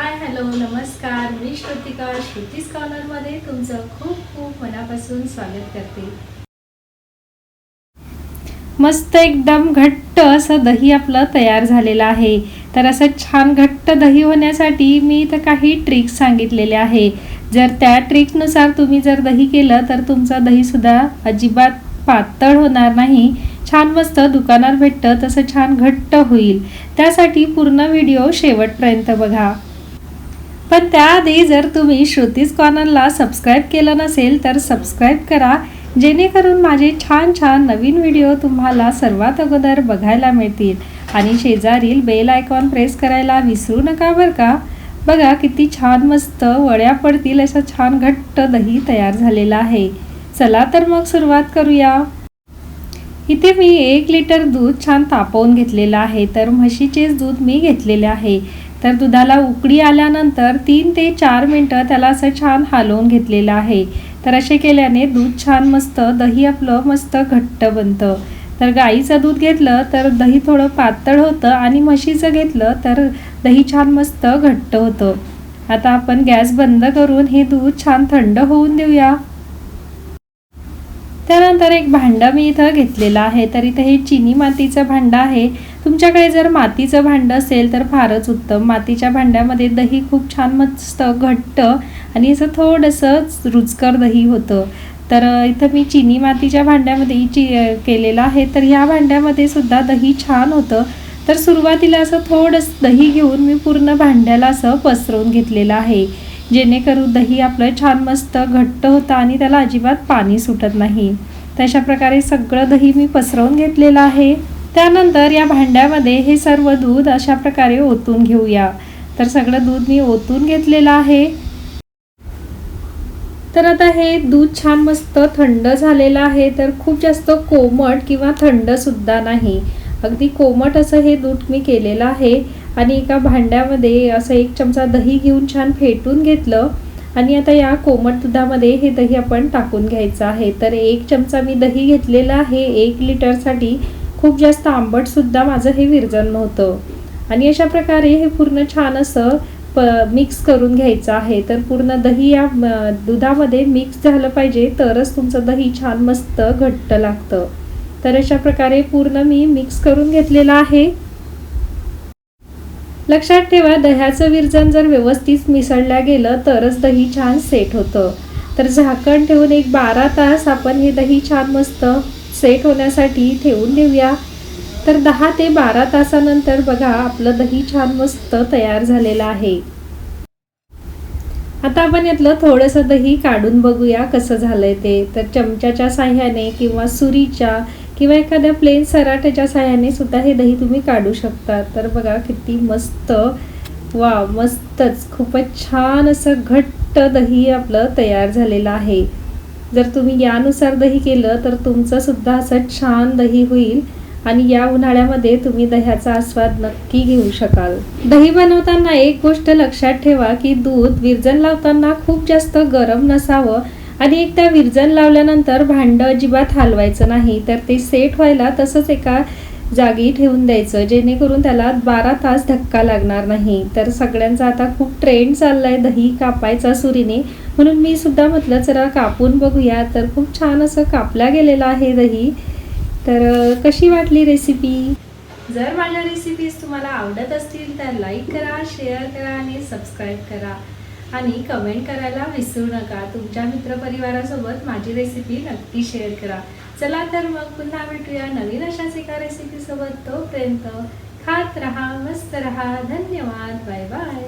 Hi hello नमस्कार. मी श्रुतिका श्रुतीस कॉर्नरमध्ये तुमचं खूप खूप मनापासून स्वागत करते. मस्त एकदम घट्ट असं दही आपलं तयार झालेलं आहे. तर असं छान घट्ट दही होण्यासाठी मी इथं काही ट्रिक्स सांगितलेले आहे. जर त्या ट्रिकनुसार तुम्ही जर दही केलं तर तुमचं दहीसुद्धा अजिबात पातळ होणार नाही. छान मस्त दुकानात भेटतं तसं छान घट्ट होईल. त्यासाठी पूर्ण व्हिडिओ शेवटपर्यंत बघा. पण त्याआधी जर तुम्ही श्रुतीज कॉर्नरला सबस्क्राईब केलं नसेल तर सबस्क्राईब करा. जेणेकरून माझे छान छान नवीन व्हिडिओ तुम्हाला सर्वात अगोदर बघायला मिळतील. आणि शेजारील बेल आयकॉन प्रेस करायला विसरू नका बरं का? बघा किती छान मस्त वड्या पडतील असं छान घट्ट दही तयार झालेला आहे. चला तर मग सुरुवात करूया. इथे मी एक लिटर दूध छान तापवून घेतलेलं आहे. तर म्हशीचेच दूध मी घेतलेले आहे. तर दुधाला उकडी आल्यानंतर तीन ते चार मिनटं त्याला असं छान हालवून घेतलेलं आहे. तर असे केल्याने दूध छान मस्त दही आपलं मस्त घट्ट बनतं. तर गाईचं दूध घेतलं तर दही थोडं पातळ होतं आणि म्हशीचं घेतलं तर दही छान मस्त घट्ट होतं. आता आपण गॅस बंद करून हे दूध छान थंड होऊन देऊया. त्यानंतर एक भांडं मी इथं घेतलेलं आहे. तर इथं हे चिनी मातीचं भांडं आहे. तुमच्याकडे जर मातीचं भांडं असेल तर फारच उत्तम. मातीच्या भांड्यामध्ये दही खूप छान मस्त घट्ट आणि असं थोडंसं रुचकर दही होतं. तर इथं मी चिनी मातीच्या भांड्यामध्ये ची केलेलं आहे. तर ह्या भांड्यामध्ये सुद्धा दही छान होतं. तर सुरुवातीला असं थोडंसं दही घेऊन मी पूर्ण भांड्याला असं पसरवून घेतलेलं आहे. जेणेकरून दही आपलं छान मस्त घट्ट होतं आणि त्याला अजिबात पाणी सुटत नाही. तशा प्रकारे सगळं दही मी पसरवून घेतलेलं आहे. त्यानंतर या भांड्यामध्ये हे सर्व दूध अशा प्रकारे ओतून घेऊया. तर सगळं दूध मी ओतून घेतलेलं आहे. तर आता हे दूध छान मस्त थंड झालेलं आहे. तर खूप जास्त कोमट किंवा थंडसुद्धा नाही. अगदी कोमट असं हे दूध मी केलेलं आहे. आणि एका भांड्यामध्ये असं एक चमचा दही घेऊन छान फेटून घेतलं. आणि आता या कोमट दुधामध्ये हे दही आपण टाकून घ्यायचं आहे. तर एक चमचा मी दही घेतलेला आहे. एक लिटरसाठी खूप जास्त आंबटसुद्धा माझं हे विरजन नव्हतं. आणि अशा प्रकारे हे पूर्ण छान असं प मिक्स करून घ्यायचं आहे. तर पूर्ण दही या दुधामध्ये मिक्स झालं पाहिजे तरच तुमचं दही छान मस्त घट्ट लागतं. तर अशा प्रकारे पूर्ण मी मिक्स करून घेतलेलं आहे. लक्षात ठेवा दह्याचं विरजन जर व्यवस्थित मिसळल्या गेलं तरच दही छान सेट होतं. तर झाकण ठेवून एक बारा तास आपण हे दही छान मस्त सेट होण्यासाठी ठेवून देऊया. तर दहा ते बारा तासानंतर बघा आपलं दही छान मस्त तयार झालेलं आहे. आता आपण यातलं थोडंसं दही काढून बघूया कसं झालंय ते. तर चमच्याच्या साह्याने किंवा सुरीच्या किंवा एखाद्या प्लेन सराट्याच्या साह्याने सुद्धा हे दही तुम्ही काढू शकता. तर बघा किती मस्त वा मस्तच. खूपच छान असं घट्ट दही आपलं तयार झालेलं आहे. जर तुम्ही यानुसार दही केलं तर तुमचं सुद्धा असं छान दही होईल आणि या उन्हाळ्यामध्ये तुम्ही दह्याचा आस्वाद नक्की घेऊ शकाल. दही बनवताना एक गोष्ट लक्षात ठेवा की दूध विरजन लावताना खूप जास्त गरम नसावं आणि एकदा विरजन लावल्यानंतर भांडं अजिबात हलवायचं नाही. तर ते सेट व्हायला तसंच एका जागी ठेवून द्यायचं जेणेकरून त्याला बारा तास धक्का लागणार नाही. तर सगळ्यांचा आता खूप ट्रेंड चाललाय दही कापायचा सुरीने. म्हणून मी सुद्धा म्हटलं जरा कापून बघूया. तर खूप छान असं कापल्या गेलेलं आहे दही. तर कशी वाटली रेसिपी जर माझ्या रेसिपीज तुम्हाला आवडत असतील तर लाईक करा शेअर करा आणि सबस्क्राईब करा. आणि कमेंट करायला विसरू नका. तुमच्या मित्रपरिवारासोबत माझी रेसिपी नक्की शेअर करा. चला तर मग पुन्हा भेटूया नवीन अशाच एका रेसिपीसोबत तोपर्यंत खात रहा मस्त रहा. धन्यवाद. Bye bye